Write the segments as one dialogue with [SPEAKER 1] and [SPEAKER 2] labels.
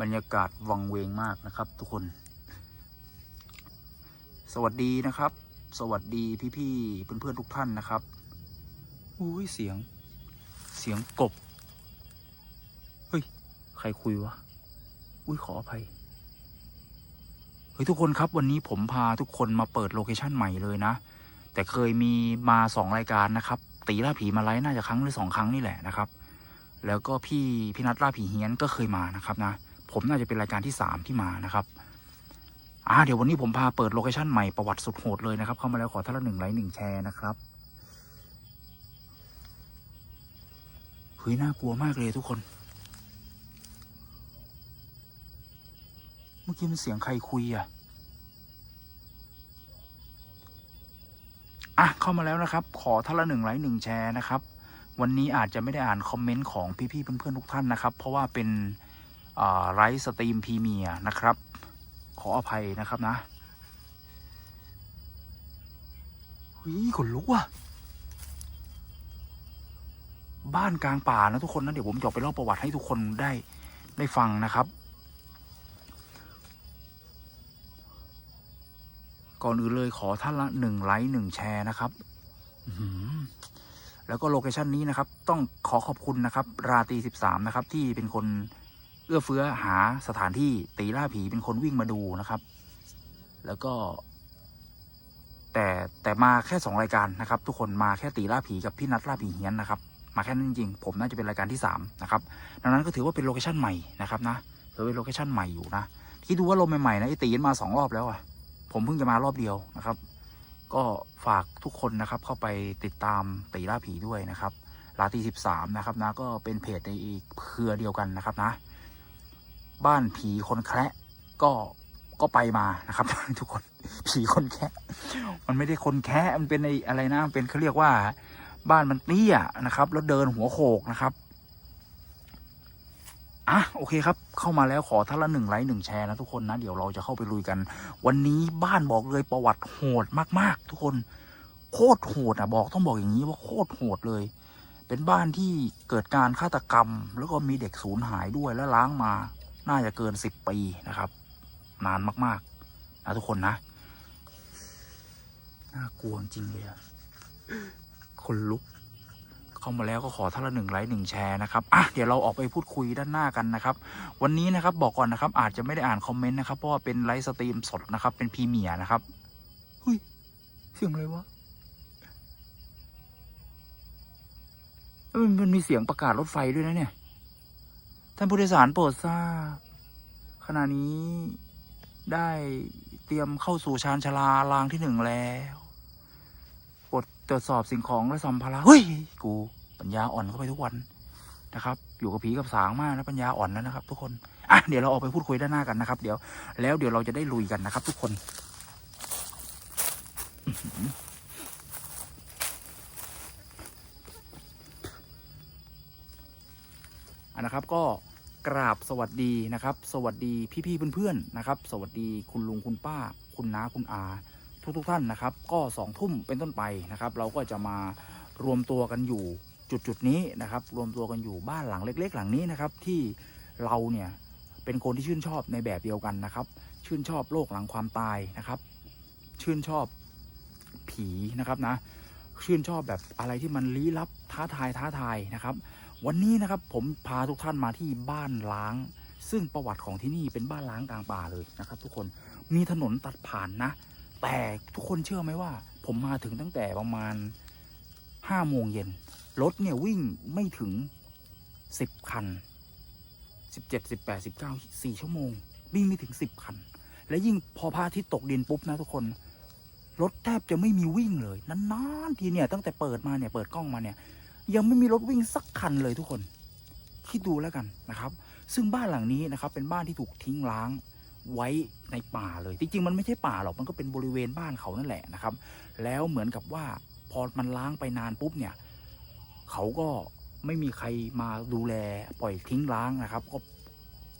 [SPEAKER 1] บรรยากาศวังเวงมากนะครับ ทุกคน สวัสดีนะครับ สวัสดีพี่ๆเพื่อนๆทุกท่านนะครับอุ้ยเสียง เสียงกบ เฮ้ย ใครคุยวะ อุ้ยขออภัย เฮ้ยทุกคนครับวันนี้ผมพาทุกคนมาเปิดโลเคชั่นใหม่เลยนะ แต่เคยมีมาสองรายการนะครับ ตีล่าผีมาไลฟ์น่าจะครั้งหรือสองครั้งนี่แหละนะครับ แล้วก็พี่พี่นัทล่าผีเฮี้ยนก็เคยมานะครับนะ ผมน่าจะเป็นรายการที่สามที่มานะครับอ่าเดี๋ยววันนี้ผมพาเปิดโลเคชั่นใหม่ประวัติสุดโหดเลยนะครับ เข้ามาแล้วขอท่านละหนึ่งไลค์หนึ่งแชร์นะครับเฮ้ยน่ากลัวมากเลยทุกคน เมื่อกี้มันเสียงใครคุยอะอะเข้ามาแล้วนะครับ ขอท่านละหนึ่งไลค์หนึ่งแชร์นะครับ วันนี้อาจจะไม่ได้อ่านคอมเมนต์ของพี่ๆเพื่อนๆทุกท่านนะครับ เพราะว่าเป็น ไลฟ์สตรีมพรีเมียร์นะครับ ขออภัยนะครับนะเฮ้ยขนลุกว่ะ บ้านกลางป่านะทุกคนนะเดี๋ยวผมจะไปเล่าประวัติให้ทุกคนได้ได้ฟังนะครับ ก่อนอื่นเลยขอท่านละหนึ่งไลค์หนึ่งแชร์นะครับแล้วก็โลเคชันนี้นะครับ ต้องขอขอบคุณนะครับ ราตีสิบสามนะครับ ที่เป็นคน เอื้อเฟื้อหาสถานที่ตีล่าผีเป็นคนวิ่งมาดูนะครับ แล้วก็ แต่แต่มาแค่สองรายการนะครับ ทุกคนมาแค่ตีล่าผีกับพี่นัทล่าผีเฮียนนะครับ มาแค่นั้นจริงๆผมน่าจะเป็นรายการที่สามนะครับดังนั้นก็ถือว่าเป็นโลเคชั่นใหม่นะครับนะถือเป็นโลเคชั่นใหม่อยู่นะคิดดูว่าลมใหม่ๆนะไอตีนมาสองรอบแล้วอะผมเพิ่งจะมารอบเดียวนะครับ ก็ฝากทุกคนนะครับเข้าไปติดตามตีล่าผีด้วยนะครับลาตีสิบสามนะครับนะก็เป็นเพจในอีกเครือเดียวกันนะครับนะ บ้านผีคนแคระก็ก็ไปมานะครับ ทุกคนผีคนแคะมันไม่ได้คนแคะมันเป็นไออะไรนะเป็นเขาเรียกว่า บ้านมันเตี้ยนะครับ แล้วเดินหัวโขกนะครับอะโอเคครับ เข้ามาแล้วขอท่านละหนึ่งไลค์หนึ่งแชร์นะทุกคนนะ เดี๋ยวเราจะเข้าไปลุยกัน วันนี้บ้านบอกเลยประวัติโหดมาก ๆ ทุกคนโคตรโหดอะบอกต้องบอกอย่างนี้ว่าโคตรโหดเลย เป็นบ้านที่เกิดการฆาตกรรม แล้วก็มีเด็กสูญหายด้วยและล้างมา น่าจะเกินสิบปีนะครับ นานมากๆ นะทุกคนนะ น่ากลัวจริงเลยคนลุก เข้ามาแล้วก็ขอท่านละหนึ่งไลค์หนึ่งแชร์นะครับอะเดี๋ยวเราออกไปพูดคุยด้านหน้ากันนะครับ วันนี้นะครับบอกก่อนนะครับ อาจจะไม่ได้อ่านคอมเมนต์นะครับ เพราะว่าเป็นไลฟ์สตรีมสดนะครับ เป็นพรีเมียร์นะครับเฮ้ยเสียงอะไรวะมันมีเสียงประกาศรถไฟด้วยนะเนี่ย ท่านผู้โดยสารโปรดทราบ ขณะนี้ได้เตรียมเข้าสู่ชานชาลารางที่หนึ่งแล้วกดตรวจสอบสิ่งของและสัมภาระเฮ้ย กูปัญญาอ่อนเข้าไปทุกวันนะครับ อยู่กับผีกับสางมากนะปัญญาอ่อนแล้วนะครับ ทุกคนอะเดี๋ยวเราออกไปพูดคุยด้านหน้ากันนะครับ เดี๋ยวแล้วเดี๋ยวเราจะได้ลุยกันนะครับ ทุกคนนะครับก็ กราบสวัสดีนะครับ สวัสดีพี่ๆเพื่อนๆนะครับ สวัสดีคุณลุงคุณป้า คุณน้าคุณอา ทุกๆท่านนะครับ ก็สองทุ่มเป็นต้นไปนะครับ เราก็จะมารวมตัวกันอยู่จุดจุดๆนี้นะครับ รวมตัวกันอยู่บ้านหลังเล็ก ๆ หลังนี้นะครับ ที่เราเนี่ยเป็นคนที่ชื่นชอบในแบบเดียวกันนะครับ ชื่นชอบโลกหลังความตายนะครับ ชื่นชอบผีนะครับนะ ชื่นชอบแบบอะไรที่มันลี้ลับท้าทายท้าทายนะครับ วันนี้นะครับผมพาทุกท่านมาที่บ้านล้าง ซึ่งประวัติของที่นี่เป็นบ้านล้างกลางป่าเลยนะครับ ทุกคนมีถนนตัดผ่านนะ แต่ทุกคนเชื่อไหมว่า ผมมาถึงตั้งแต่ประมาณห้าโมงเย็นรถเนี่ยวิ่งไม่ถึงสิบคันสิบเจ็ดสิบแปดสิบเก้าสี่ชั่วโมง วิ่งไม่ถึงสิบคัน และยิ่งพอพระอาทิตย์ตกดินปุ๊บนะทุกคนรถแทบจะไม่มีวิ่งเลยนานๆทีเนี่ยตั้งแต่เปิดมาเนี่ยเปิดกล้องมาเนี่ย ยังไม่มีรถวิ่งสักคันเลยทุกคน คิดดูแล้วกันนะครับ ซึ่งบ้านหลังนี้นะครับเป็นบ้านที่ถูกทิ้งร้างไว้ในป่าเลยจริงๆมันไม่ใช่ป่าหรอกมันก็เป็นบริเวณบ้านเขานั่นแหละนะครับ แล้วเหมือนกับว่าพอมันล้างไปนานปุ๊บเนี่ย เขาก็ไม่มีใครมาดูแลปล่อยทิ้งร้างนะครับ ก็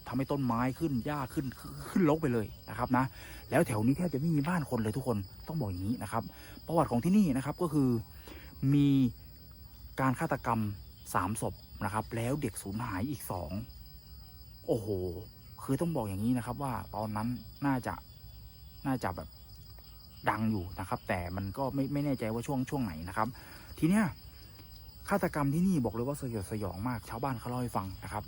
[SPEAKER 1] ทำให้ต้นไม้ขึ้นหญ้าขึ้นขึ้นรกไปเลยนะครับนะ แล้วแถวนี้แทบจะไม่มีบ้านคนเลยทุกคนต้องบอกอย่างนี้นะครับ ประวัติของที่นี่นะครับก็คือมี การฆาตกรรมสามศพนะครับ แล้วเด็กสูญหายอีกสองโอ้โห คือต้องบอกอย่างนี้นะครับ ว่าตอนนั้นน่าจะน่าจะแบบดังอยู่นะครับ แต่มันก็ไม่ไม่แน่ใจว่าช่วงช่วงไหนนะครับ ทีเนี้ยฆาตกรรมที่นี่บอกเลยว่าสยดสยองมากชาวบ้านเขาเล่าให้ฟังนะครับ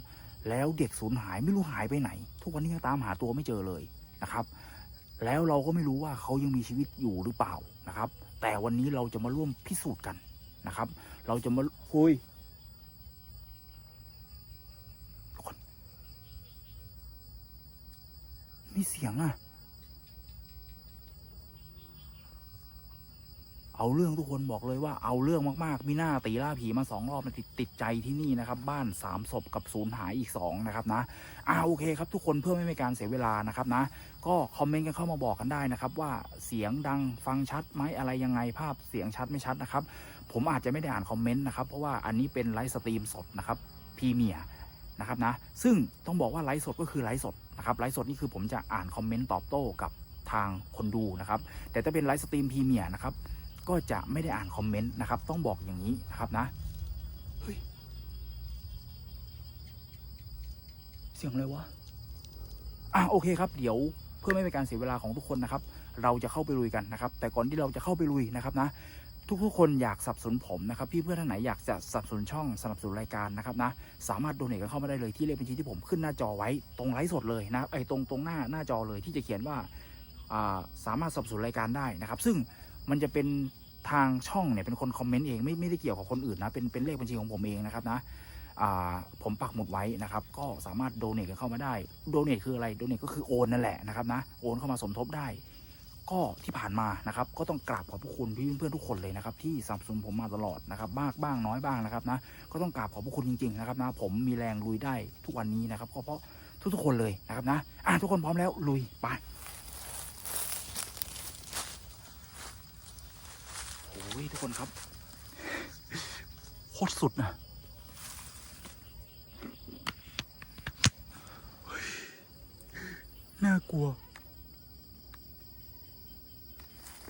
[SPEAKER 1] แล้วเด็กสูญหายไม่รู้หายไปไหน ทุกวันนี้ยังตามหาตัวไม่เจอเลยนะครับ แล้วเราก็ไม่รู้ว่าเขายังมีชีวิตอยู่หรือเปล่านะครับ แต่วันนี้เราจะมาร่วมพิสูจน์กัน นะครับ เราจะมาคุยทุกคนมีเสียงอะเอาเรื่องทุกคนบอกเลยว่าเอาเรื่องมาก ๆ มีหน้าตีล่าผีมาสองรอบมันติดติดใจที่นี่นะครับ บ้านสามศพกับศูนย์หายอีกสองนะครับนะอ่าโอเคครับทุกคนเพื่อไม่ให้การเสียเวลานะครับนะ ก็คอมเมนต์กันเข้ามาบอกกันได้นะครับ ว่าเสียงดังฟังชัดไหมอะไรยังไงภาพเสียงชัดไม่ชัดนะครับ ผมอาจจะไม่ได้อ่านคอมเมนต์นะครับ เพราะว่าอันนี้เป็นไลฟ์สตรีมสดนะครับพรีเมียนะครับนะ ซึ่งต้องบอกว่าไลฟ์สดก็คือไลฟ์สดนะครับไลฟ์สดนี่คือผมจะอ่านคอมเมนต์ตอบโต้กับทางคนดูนะครับ แต่ถ้าเป็นไลฟ์สตรีมพรีเมียนะครับ ก็จะไม่ได้อ่านคอมเมนต์นะครับ ต้องบอกอย่างนี้นะครับนะเฮ้ยเสียงอะไรวะอะโอเคครับ เดี๋ยวเพื่อไม่เป็นการเสียเวลาของทุกคนนะครับ เราจะเข้าไปลุยกันนะครับ แต่ก่อนที่เราจะเข้าไปลุยนะครับนะ ทุกๆคนอยากสนับสนุนผมนะครับพี่เพื่อนท่านไหนอยากจะสนับสนุนช่องสนับสนุนรายการนะครับนะสามารถโดเนทกันเข้ามาได้เลยที่เลขบัญชีที่ผมขึ้นหน้าจอไว้ตรงไลฟ์สดเลยนะไอ้ตรงตรงหน้าหน้าจอเลยที่จะเขียนว่าสามารถสนับสนุนรายการได้นะครับ ซึ่งมันจะเป็นทางช่องเนี่ยเป็นคนคอมเมนต์เองไม่ไม่ได้เกี่ยวกับคนอื่นนะเป็นเป็นเลขบัญชีของผมเองนะครับนะผมปักหมุดไว้นะครับ ก็สามารถโดเนทกันเข้ามาได้โดเนทคืออะไรโดเนทก็คือโอนนั่นแหละนะครับนะโอนเข้ามาสมทบได้ ก็ที่ผ่านมานะครับ ก็ต้องกราบขอบพระคุณพี่เพื่อนทุกคนเลยนะครับ ที่สนับสนุนผมมาตลอดนะครับบ้างบ้างน้อยบ้างนะครับนะก็ต้องกราบขอบพระคุณจริงๆนะครับนะผมมีแรงลุยได้ทุกวันนี้นะครับก็เพราะทุกๆคนเลยนะครับนะอะทุกคนพร้อมแล้วลุยไปโอ้ยทุกคนครับโคตรสุดนะน่ากลัว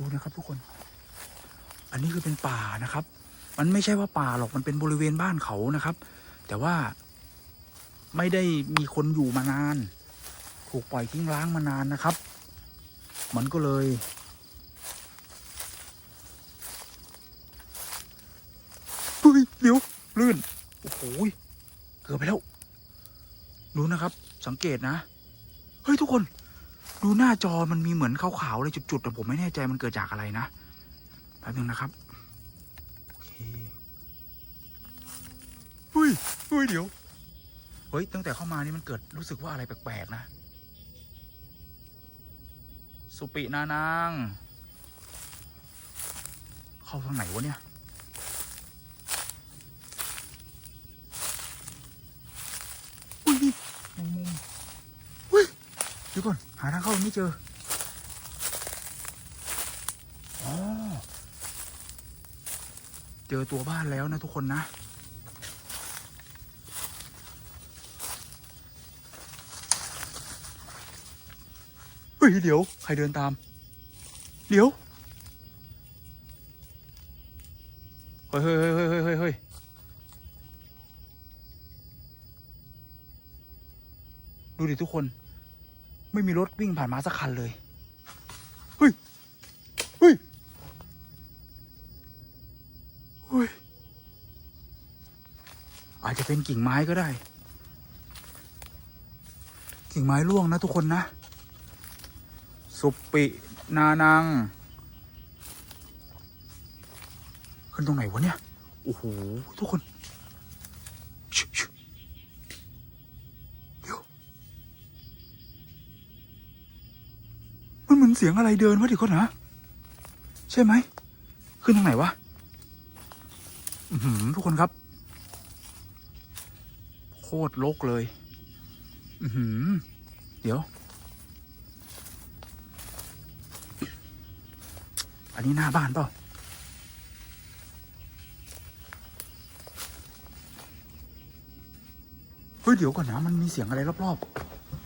[SPEAKER 1] ดูนะครับทุกคน อันนี้คือเป็นป่านะครับ มันไม่ใช่ว่าป่าหรอกมันเป็นบริเวณบ้านเขานะครับ แต่ว่าไม่ได้มีคนอยู่มานาน ถูกปล่อยทิ้งร้างมานานนะครับ มันก็เลยเฮ้ยเดี๋ยวลื่น โอ้โหเกือบไปแล้วดูนะครับ สังเกตนะ เฮ้ย ทุกคน ดูหน้าจอมันมีเหมือนขาวๆเลยจุดๆแต่ผมไม่แน่ใจมันเกิดจากอะไรนะแป๊บนึงนะครับโอเคเฮ้ยเฮ้ยเดี๋ยวเฮ้ยตั้งแต่เข้ามานี่มันเกิดรู้สึกว่าอะไรแปลกๆนะ สุปินานาง เข้าทางไหนวะเนี่ยนี่แมงมุม เดี๋ยว ก่อนหาทางเข้าไม่เจออ๋อเจอตัวบ้านแล้วนะทุกคนนะ เฮ้ย เดี๋ยว ใครเดินตาม เดี๋ยว เฮ้ยเฮ้ยเฮ้ยเฮ้ยเฮ้ยเฮ้ยดูดิทุกคน ไม่มีรถวิ่งผ่านมาสักคันเลยเฮ้ยเฮ้ยเฮ้ยอาจจะเป็นกิ่งไม้ก็ได้ กิ่งไม้ร่วงนะทุกคนนะ สุปปินานัง ขึ้นตรงไหนวะเนี่ย โอ้โห ทุกคนชิชิเดี๋ยว มันเหมือนเสียงอะไรเดินวะเดี๋ยวก่อนนะใช่ไหม ขึ้นทางไหนวะทุกคนครับ โคตรลกเลยเดี๋ยว อันนี้หน้าบ้านเปล่าเฮ้ยเดี๋ยวก่อนนะ มันมีเสียงอะไรรอบ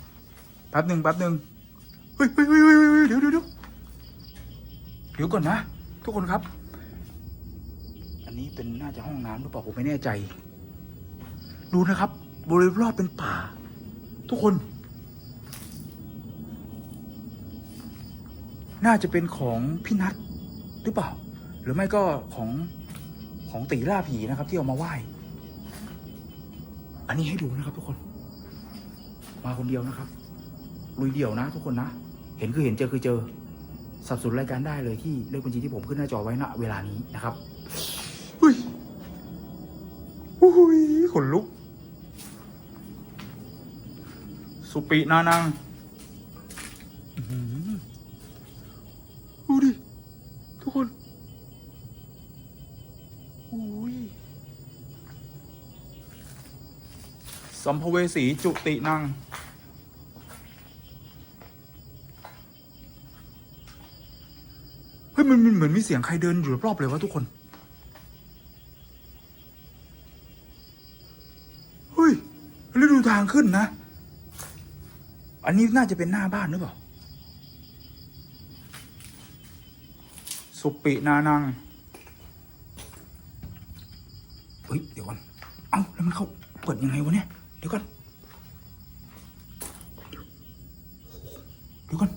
[SPEAKER 1] ๆ แป๊บหนึ่งแป๊บหนึ่ง เฮ้ยเฮ้ยเฮ้ยเดี๋ยวเดี๋ยวเดี๋ยวเดี๋ยวก่อนนะ ทุกคนครับ อันนี้เป็นน่าจะห้องน้ำหรือเปล่าผมไม่แน่ใจ ดูนะครับ บริเวณรอบเป็นป่า ทุกคน น่าจะเป็นของพี่นัทหรือเปล่า หรือไม่ก็ของของตีล่าผีนะครับ ที่เอามาไหว้อันนี้ให้ดูนะครับทุกคน มาคนเดียวนะครับลุยเดี่ยวนะทุกคนนะ เห็นคือเห็นเจอคือเจอสับสนรายการได้เลยที่เลขบัญชีที่ผมขึ้นหน้าจอไว้ณเวลานี้นะครับอุ้ยอุ้ยขนลุก สุปินานังอือหือดูดิ ทุกคนอุ้ยสัมภเวสีจุตินัง เฮ้ย มันเหมือนมีเสียงใครเดินอยู่รอบๆเลยวะทุกคน เฮ้ยแล้วดูทางขึ้นนะ อันนี้น่าจะเป็นหน้าบ้านหรือเปล่า สุปินานัง เฮ้ย เดี๋ยวก่อน เอ้า แล้วมันเข้า เปิดยังไงวะเนี่ย เดี๋ยวก่อน เดี๋ยวก่อน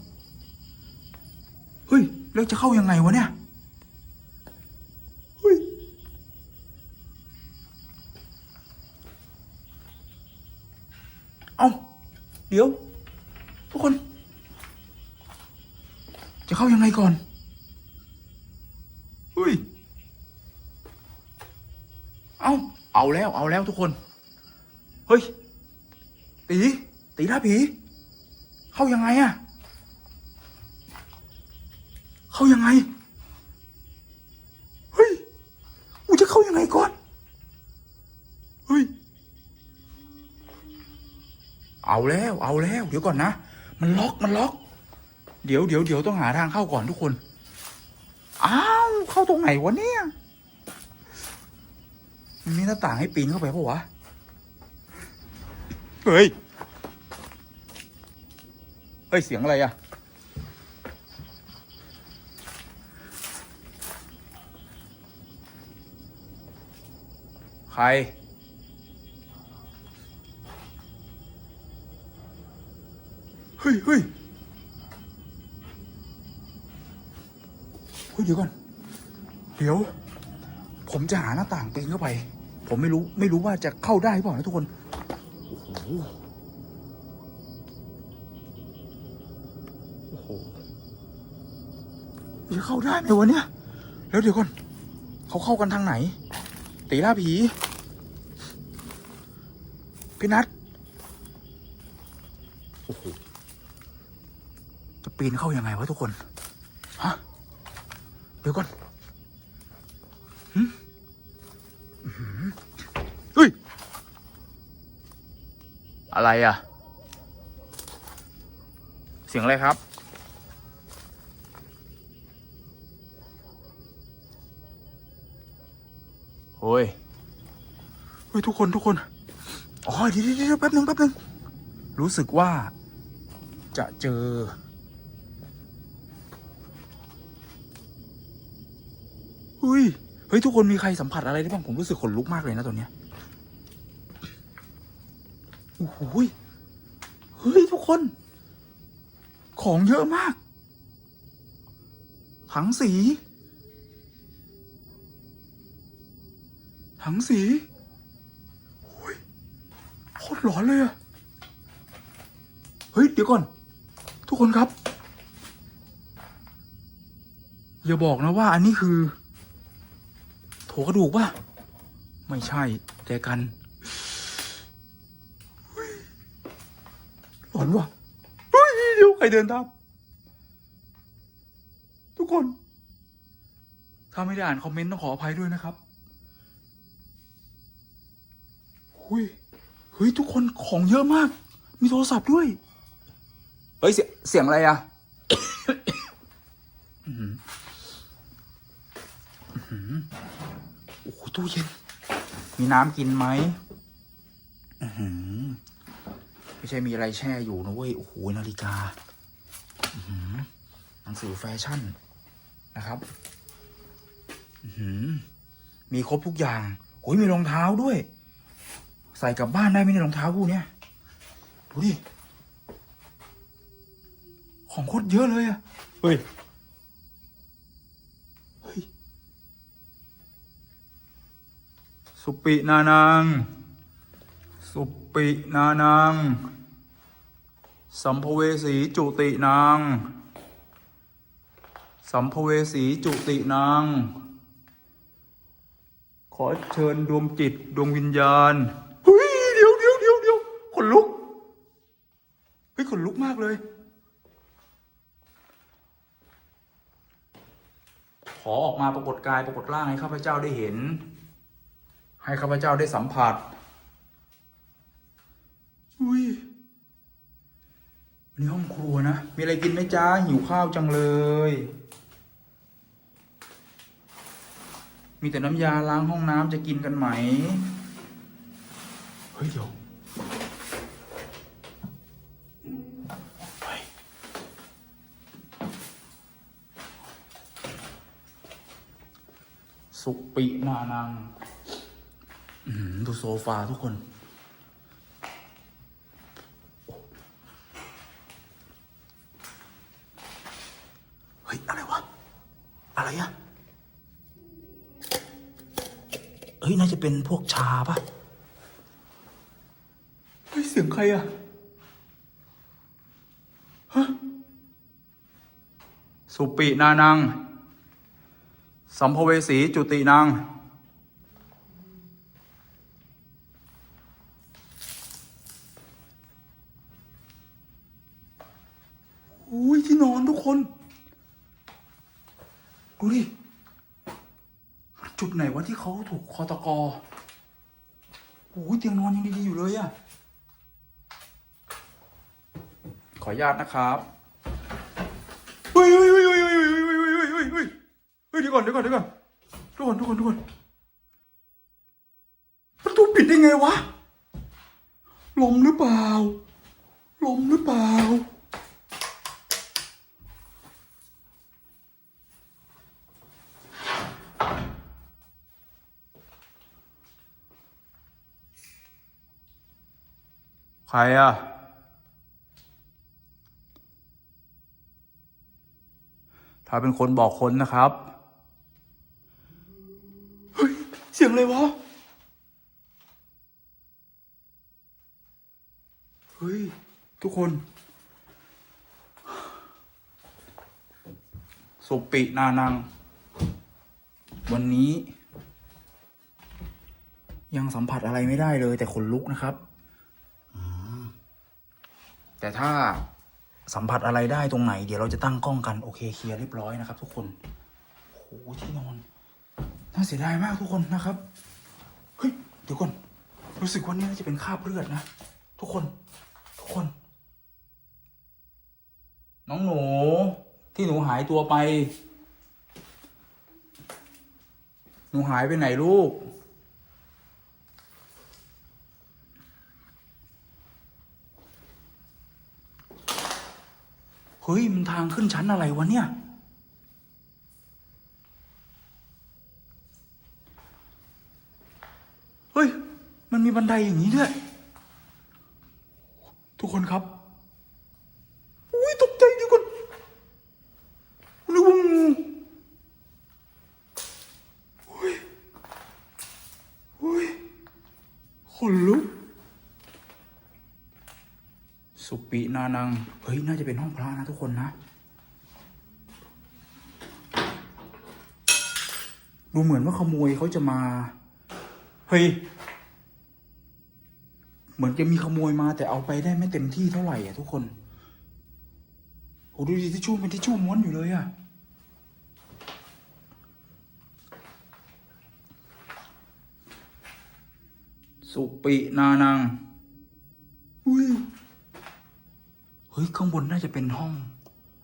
[SPEAKER 1] เฮ้ย แล้วจะเข้ายังไงวะเนี่ยเฮ้ยเอาเดี๋ยว ทุกคน จะเข้ายังไงก่อนเฮ้ย เอาเอาแล้วเอาแล้วทุกคน เฮ้ย ตี ตีท่าผี เข้ายังไงอะ เข้ายังไง เฮ้ย กูจะเข้ายังไงก่อน เฮ้ย เอาแล้ว เอาแล้ว เดี๋ยวก่อนนะ มันล็อก มันล็อก เดี๋ยวเดี๋ยวเดี๋ยวต้องหาทางเข้าก่อนทุกคน อ้าว เข้าตรงไหนวะเนี่ยมันมีหน้าต่างให้ปีนเข้าไปปะวะ เฮ้ย เฮ้ย เสียงอะไรอะ ใครเฮ้ยเฮ้ยเฮ้ยเดี๋ยวก่อน เดี๋ยว ผมจะหาหน้าต่างปีนเข้าไป ผมไม่รู้ไม่รู้ว่าจะเข้าได้หรือเปล่านะทุกคน โอ้โห โอ้โหจะเข้าได้ไหมวะเนี่ย แล้วเดี๋ยวก่อน เขาเข้ากันทางไหนตีล่าผี พี่นัทโอ้โหจะปีนเข้ายังไงวะทุกคน ฮะ เดี๋ยวก่อนหึอื้อหือเฮ้ย อะไรอะ เสียงอะไรครับ โอ้ย เฮ้ย ทุกคนทุกคน อ๋อเดี๋ยวเดี๋ยวเดี๋ยวแป๊บหนึ่งแป๊บหนึ่งรู้สึกว่าจะเจอเฮ้ย เฮ้ย ทุกคนมีใครสัมผัสอะไรได้บ้าง ผมรู้สึกขนลุกมากเลยนะตอนเนี้ยโอ้โหเฮ้ย ทุกคน ของเยอะมาก ถังสี ถังสี ตรหลอนเลยอะเฮ้ย เดี๋ยวก่อน ทุกคนครับ อย่าบอกนะว่า อันนี้คือ โถกระดูกป่ะ ไม่ใช่ แต่กันหลอนว่ะเฮ้ยเดี๋ยวใครเดินตามทุกคน ถ้าไม่ได้อ่านคอมเมนต์ต้องขออภัยด้วยนะครับหุย เฮ้ยทุกคนของเยอะมาก มีโทรศัพท์ด้วย เฮ้ย เสียงเสียงอะไรอะอื้อหืออื้อหือโอ้โหตู้เย็น มีน้ำกินไหมอื้อหือไม่ใช่มีอะไรแช่อยู่นะเว้ย โอ้โห นาฬิกาอื้อหือหนังสือแฟชั่นนะครับอื้อหือมีครบทุกอย่างโอ้ยมีรองเท้าด้วย ใส่กลับบ้านได้ไหมเนี่ยรองเท้าคู่เนี้ยดูดิ ของโคตรเยอะเลยอะเฮ้ย เฮ้ย สุปินานางสุปินานางสัมภเวสีจุตินาง สัมภเวสีจุตินาง ขอเชิญดวงจิตดวงวิญญาณ ขอออกมาปรากฏกายปรากฏร่างให้ข้าพเจ้าได้เห็น ให้ข้าพเจ้าได้สัมผัส อุ้ยนนี้ห้องครัวนะ มีอะไรกินไหมจ้าหิวข้าวจังเลย มีแต่น้ำยาล้างห้องน้ำจะกินกันไหม เฮ้ยเดี๋ยว สุปินานังดูโซฟาทุกคน เฮ้ย อะไรวะ อะไรอะเฮ้ย น่าจะเป็นพวกชาปะเฮ้ย เสียงใครอะฮะ สุปินานัง สัมภเวสีจุตินังอุ้ยที่นอนทุกคน ดูดิ จุดไหนวะที่เขาถูกคอตะกอโอ้ยเตียงนอนยังดีๆอยู่เลยอะขออนุญาตนะครับ อนเดี๋ยวก่อนเดี๋ยวก่อนทุกคนทุกคนทุกคนประตูปิดได้ไงวะลมหรือเปล่า ลมหรือเปล่า ใครอะถ้าเป็นคนบอกคนนะครับ เฮ้ย เสียงอะไรวะ เฮ้ย ทุกคนสุปินานัง วันนี้ ยังสัมผัสอะไรไม่ได้เลย แต่ขนลุกนะครับ แต่ถ้าสัมผัสอะไรได้ตรงไหน เดี๋ยวเราจะตั้งกล้องกัน โอเคเคลียร์เรียบร้อยนะครับ ทุกคนโอ้โหที่นอน น่าเสียดายมากทุกคนนะครับ เฮ้ย เดี๋ยวก่อน รู้สึกว่านี่น่าจะเป็นคราบเลือดนะ ทุกคน ทุกคน น้องหนูที่หนูหายตัวไป หนูหายไปไหนลูก เฮ้ย มันทางขึ้นชั้นอะไรวะเนี่ย เฮ้ย มีบันไดอย่างนี้ด้วย ทุกคนครับ อุ้ยตกใจดีก่อนนึกว่างูอุ้ยอุ้ยขนลุก สุปินานัง เฮ้ย น่าจะเป็นห้องพระนะทุกคนนะ ดูเหมือนว่าขโมยเขาจะมา เฮ้ย เหมือนจะมีขโมยมาแต่เอาไปได้ไม่เต็มที่เท่าไหร่อะทุกคนโหดูดิทิชชู่เป็นทิชชู่ม้วนอยู่เลยอะสุปินานังอุ้ยเฮ้ยข้างบนน่าจะเป็นห้อง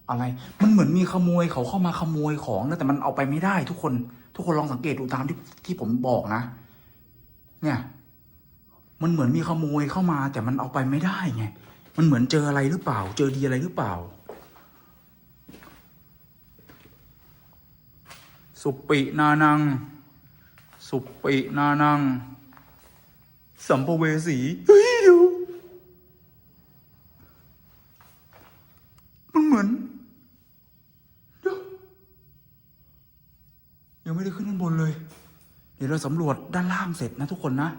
[SPEAKER 1] อะไร มันเหมือนมีขโมยเขาเข้ามาขโมยของนะแต่มันเอาไปไม่ได้ ทุกคน ทุกคนลองสังเกตดูตามที่ที่ผมบอกนะ เนี่ย มันเหมือนมีขโมยเข้ามาแต่มันเอาไปไม่ได้ไง มันเหมือนเจออะไรหรือเปล่า เจอดีอะไรหรือเปล่า สุปินานัง สุปินานัง สัมภเวสีเฮ้ยเดี๋ยวมันเหมือนเดี๋ยวยังไม่ได้ขึ้นข้างบนเลย เดี๋ยวเราสำรวจด้านล่างเสร็จนะทุกคนนะ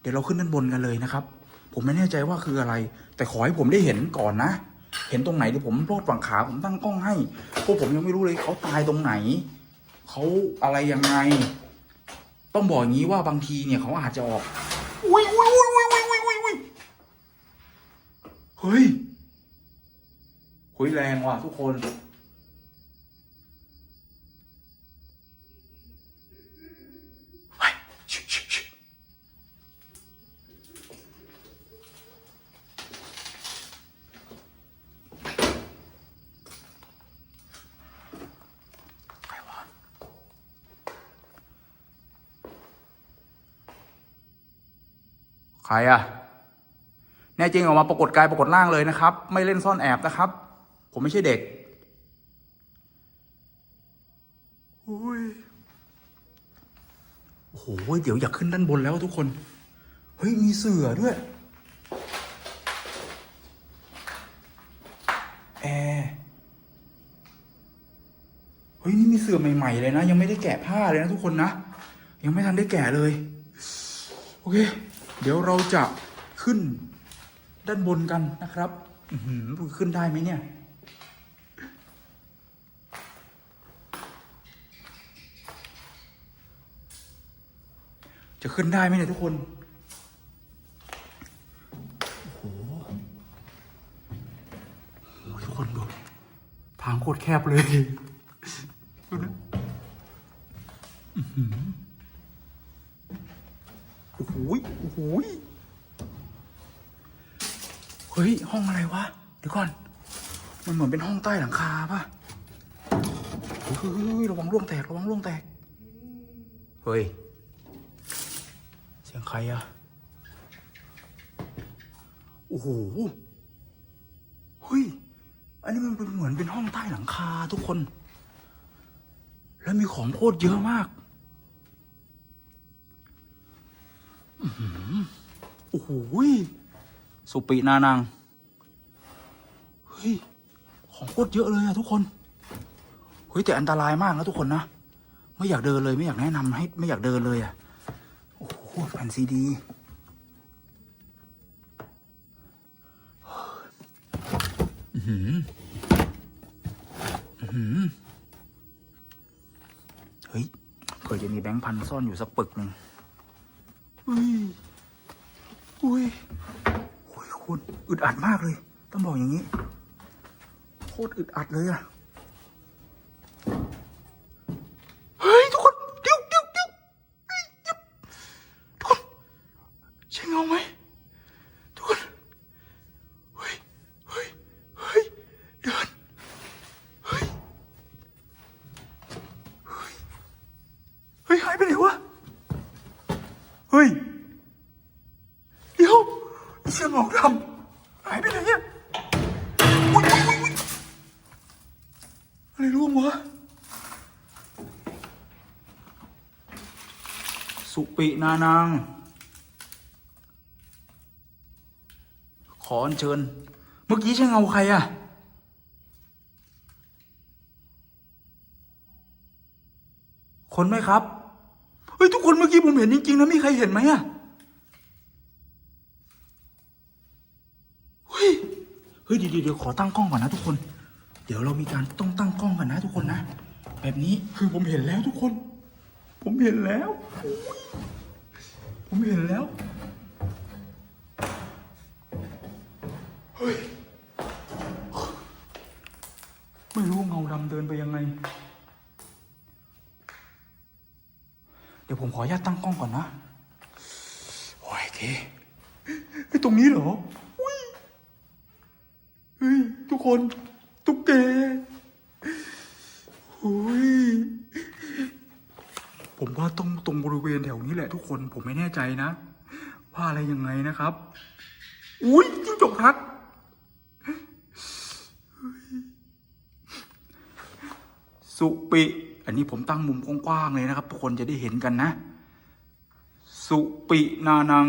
[SPEAKER 1] เดี๋ยวเราขึ้นด้านบนกันเลยนะครับ ผมไม่แน่ใจว่าคืออะไร แต่ขอให้ผมได้เห็นก่อนนะ เห็นตรงไหนเดี๋ยวผมโลดฝั่งขาผมตั้งกล้องให้พวกผมยังไม่รู้เลยเขาตายตรงไหนเขาอะไรยังไง ต้องบอกอย่างนี้ว่าบางทีเนี่ยเขาอาจจะออกอุ้ยอุ้ยอุ้ยอุ้ยอุ้ยอุ้ยอุ้ยอุ้ยเฮ้ยหุยแรงว่ะทุกคน เฮ้ยชิชิชิใครวะ ใครอะแน่จริงออกมาปรากฏกายปรากฏร่างเลยนะครับ ไม่เล่นซ่อนแอบนะครับ ผมไม่ใช่เด็กอุ้ยโอ้โหเดี๋ยวอยากขึ้นด้านบนแล้วทุกคน เฮ้ย มีเสือด้วย แอร์เฮ้ย นี่มีเสือใหม่ๆเลยนะ ยังไม่ได้แกะผ้าเลยนะทุกคนนะ ยังไม่ทันได้แกะเลย โอเค เดี๋ยวเราจะขึ้นด้านบนกันนะครับขึ้นได้ไหมเนี่ย จะขึ้นได้ไหมเนี่ยทุกคนโอ้โหทุกคนดูทางโคตรแคบเลยดูนะ โอ้โหยโอ้โหยเฮ้ย ห้องอะไรวะ เดี๋ยวก่อน มันเหมือนเป็นห้องใต้หลังคาป่ะเฮ้ยเฮ้ยเฮ้ยระวังร่วงแตก ระวังร่วงแตก เฮ้ย เสียงใครอะโอ้โห เฮ้ย อันนี้มันเป็นเหมือนเป็นห้องใต้หลังคาทุกคน แล้วมีของโคตรเยอะมาก อื้อหือ โอ้โหสุปินานัง เฮ้ย ของโคตรเยอะเลยอะทุกคน เฮ้ย แต่อันตรายมากนะทุกคนนะ ไม่อยากเดินเลยไม่อยากแนะนำให้ไม่อยากเดินเลยอะโอ้โหแผ่นซีดีอื้อหืออื้อหือเฮ้ยเผื่อจะมีแบงค์พันซ่อนอยู่สักปึกหนึ่ง อุ้ยอุ้ยโอ้ยคุณอึดอัดมากเลย ต้องบอกอย่างนี้ โคตรอึดอัดเลยอะเฮ้ย ทุกคนเดี๋ยวเดี๋ยวเดี๋ยว ทุกคนใช่เงาไหมทุกคนเฮ้ยเฮ้ยเฮ้ยเดินเฮ้ยเฮ้ยเฮ้ยหายไปไหนวะเฮ้ยเดี๋ยว ไอ้เชี่ยหมองดำหายไปไหนเนี่ยอุ๊ยอุ๊ยอุ๊ยอุ๊ยอะไรร่วงวะ สุปินานัง ขออัญเชิญ เมื่อกี้ใช่เงาใครอะคนไหมครับ เฮ้ย ทุกคนเมื่อกี้ผมเห็นจริงๆนะมีใครเห็นไหมอะเฮ้ย เดี๋ยวขอตั้งกล้องก่อนนะทุกคน เดี๋ยวเรามีการต้องตั้งกล้องกันนะทุกคนนะ แบบนี้คือผมเห็นแล้วทุกคน ผมเห็นแล้ว ผมเห็นแล้ว เฮ้ย ไม่รู้เงาดำเดินไปยังไง เดี๋ยวผมขออนุญาตตั้งกล้องก่อนนะ โอ้ยเคไอ้ตรงนี้เหรอ เฮ้ยทุกคนตุ๊กแกโอ้ยผมว่าต้องตรงบริเวณแถวนี้แหละทุกคนผมไม่แน่ใจนะ ว่าอะไรยังไงนะครับ อุ้ยจิ้งจกทักสุปิ อันนี้ผมตั้งมุมกว้างๆเลยนะครับ ทุกคนจะได้เห็นกันนะ สุปินานัง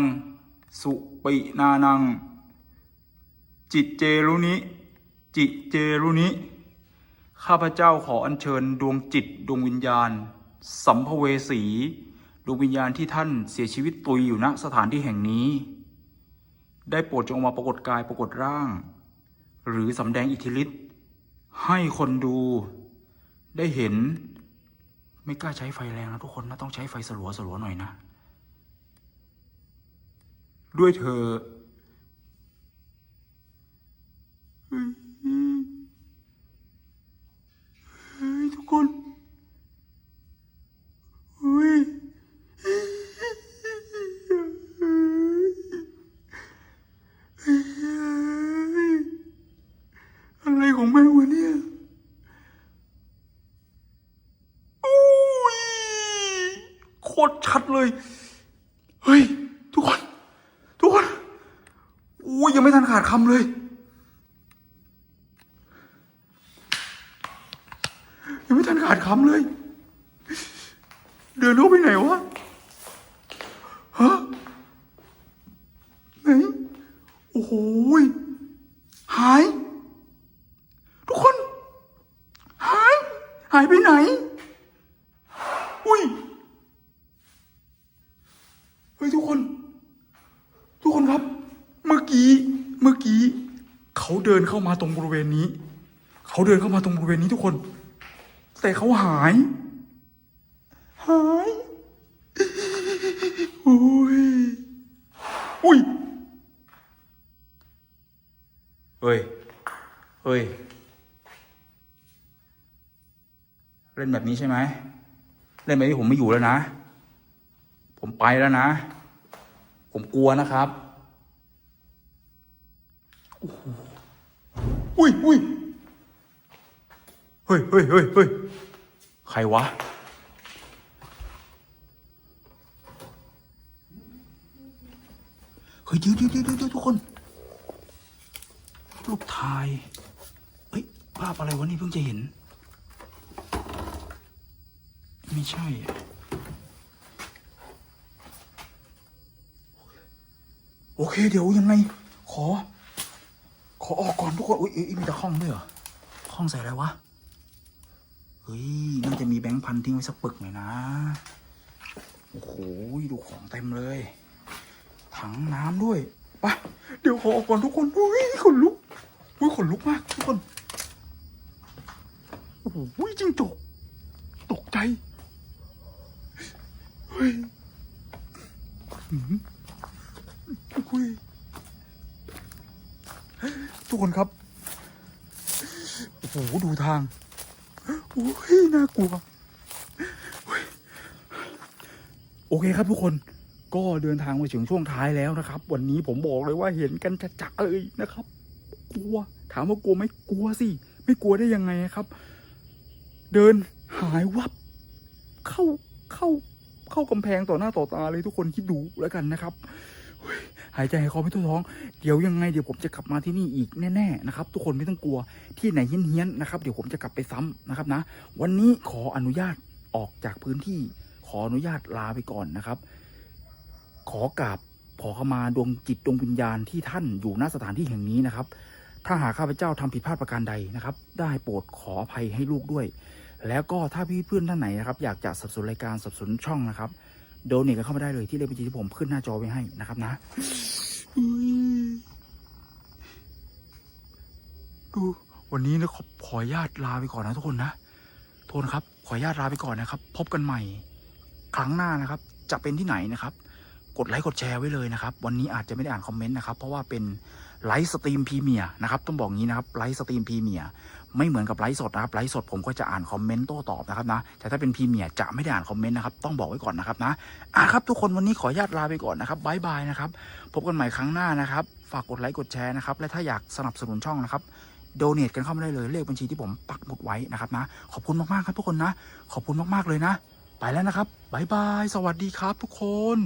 [SPEAKER 1] สุปินานัง จิตเจรุนิจิเจรุนิข้าพเจ้าขออัญเชิญดวงจิตดวงวิญญาณ สัมภเวสี ดวงวิญญาณที่ท่านเสียชีวิตตุยอยู่ณสถานที่แห่งนี้ ได้โปรดจงออกมาปรากฏกายปรากฏร่าง หรือสำแดงอิทธิฤทธิ์ให้คนดูได้เห็น ไม่กล้าใช้ไฟแรงนะทุกคนนะต้องใช้ไฟสลัวสลัวหน่อยนะ ด้วยเธอเฮ้ย ทุกคนเฮ้ยอะไรของแม่วะเนี่ยอุ้ยโคตรชัดเลย เฮ้ย ทุกคน ทุกคนอุ้ยยังไม่ทันขาดคำเลย ยังไม่ ทันขาเลย เดินเข้ไปไหนวะฮะไหนโอ้โหหาย ทุกคน หาย หายไปไหน อุ้ยเฮ้ยทุกคน ทุกคนครับ เมื่อกี้เมื่อกี้ เขาเดินเข้ามาตรงบริเวณนี้ เขาเดินเข้ามาตรงบริเวณนี้ทุกคน แต่เขาหาย หายโอ้ยอุ้ยเฮ้ยเฮ้ย เล่นแบบนี้ใช่ไหม เล่นแบบนี้ผมไม่อยู่แล้วนะ ผมไปแล้วนะ ผมกลัวนะครับโอ้โหอุ้ยอุ้ยเฮ้ยเฮ้ยเฮ้ยเฮ้ยใครวะ เฮ้ยเดี๋ยวเดี๋ยวเดี๋ยวเดี๋ยวทุกคน รูปถ่าย เฮ้ย ภาพอะไรวะนี่เพิ่งจะเห็น ไม่ใช่ โอเค เดี๋ยวยังไง ขอ ขอออกก่อนทุกคน อุ้ยเอ้ยมีตะข้องด้วยเหรอข้องใส่อะไรวะ เฮ้ยน่าจะมีแบงค์พันทิ้งไว้สักปึกหน่อยนะ โอ้โหดูของเต็มเลย ถังน้ำด้วยไปะเดี๋ยวขอออกก่อนทุกคนอุ้ยขนลุกอุ้ยขนลุกมากทุกคนโอ้โหจริงจกตกใจเฮ้ยหืมอุ้ยทุกคนครับ โอ้โห ดูทาง อ้ยน่ากลัว โอเคครับทุกคนก็เดินทางมาถึงช่วงท้ายแล้วนะครับ วันนี้ผมบอกเลยว่าเห็นกันจะๆเลยนะครับ กลัว ถามว่ากลัวไหมกลัวสิ ไม่กลัวได้ยังไงครับ เดินหายวับ เข้าเข้าเข้ากำแพงต่อหน้าต่อตาเลยทุกคนคิดดูแล้วกันนะครับ หายใจหายคอไม่ทั่วท้อง เดี๋ยวยังไงเดี๋ยวผมจะกลับมาที่นี่อีกแน่ๆนะครับทุกคนไม่ต้องกลัวที่ไหนเฮี้ยนๆนะครับเดี๋ยวผมจะกลับไปซ้ำนะครับนะ วันนี้ขออนุญาตออกจากพื้นที่ ขออนุญาตลาไปก่อนนะครับ ขอกราบขอเข้ามาดวงจิตดวงวิญญาณที่ท่านอยู่ณสถานที่แห่งนี้นะครับ ถ้าหากข้าพเจ้าทำผิดพลาดประการใดนะครับ ได้โปรดขออภัยให้ลูกด้วย แล้วก็ถ้าพี่เพื่อนท่านไหนนะครับ อยากจะสนับสนุนรายการสนับสนุนช่องนะครับ โดนเนกันเข้ามาได้เลยที่เลขบัญชีที่ผมขึ้นหน้าจอไว้ให้นะครับนะดูวันนี้นะขอขอญาตลาไปก่อนนะทุกคนนะโทษนครับ ขอญาตลาไปก่อนนะครับ พบกันใหม่ ครั้งหน้านะครับ จะเป็นที่ไหนนะครับ กดไลค์กดแชร์ไว้เลยนะครับ วันนี้อาจจะไม่ได้อ่านคอมเมนต์นะครับ เพราะว่าเป็นไลฟ์สตรีมพรีเมียร์นะครับ ต้องบอกงี้นะครับไลฟ์สตรีมพรีเมียร์ ไม่เหมือนกับไลฟ์สดนะครับไลฟ์สดผมก็จะอ่านคอมเมนต์โต้ตอบนะครับนะแต่ถ้าเป็นพรีเมียร์จะไม่ได้อ่านคอมเมนต์นะครับต้องบอกไว้ก่อนนะครับนะอะครับทุกคนวันนี้ขออนุญาตลาไปก่อนนะครับบายบายนะครับพบกันใหม่ครั้งหน้านะครับฝากกดไลค์กดแชร์นะครับและถ้าอยากสนับสนุนช่องนะครับโดเนทกันเข้ามาได้เลยเลขบัญชีที่ผมปักหมุดไว้นะครับนะขอบคุณมากๆครับทุกคนนะ ขอบคุณมากๆเลยนะ ไปแล้วนะครับบายบายสวัสดีครับทุกคน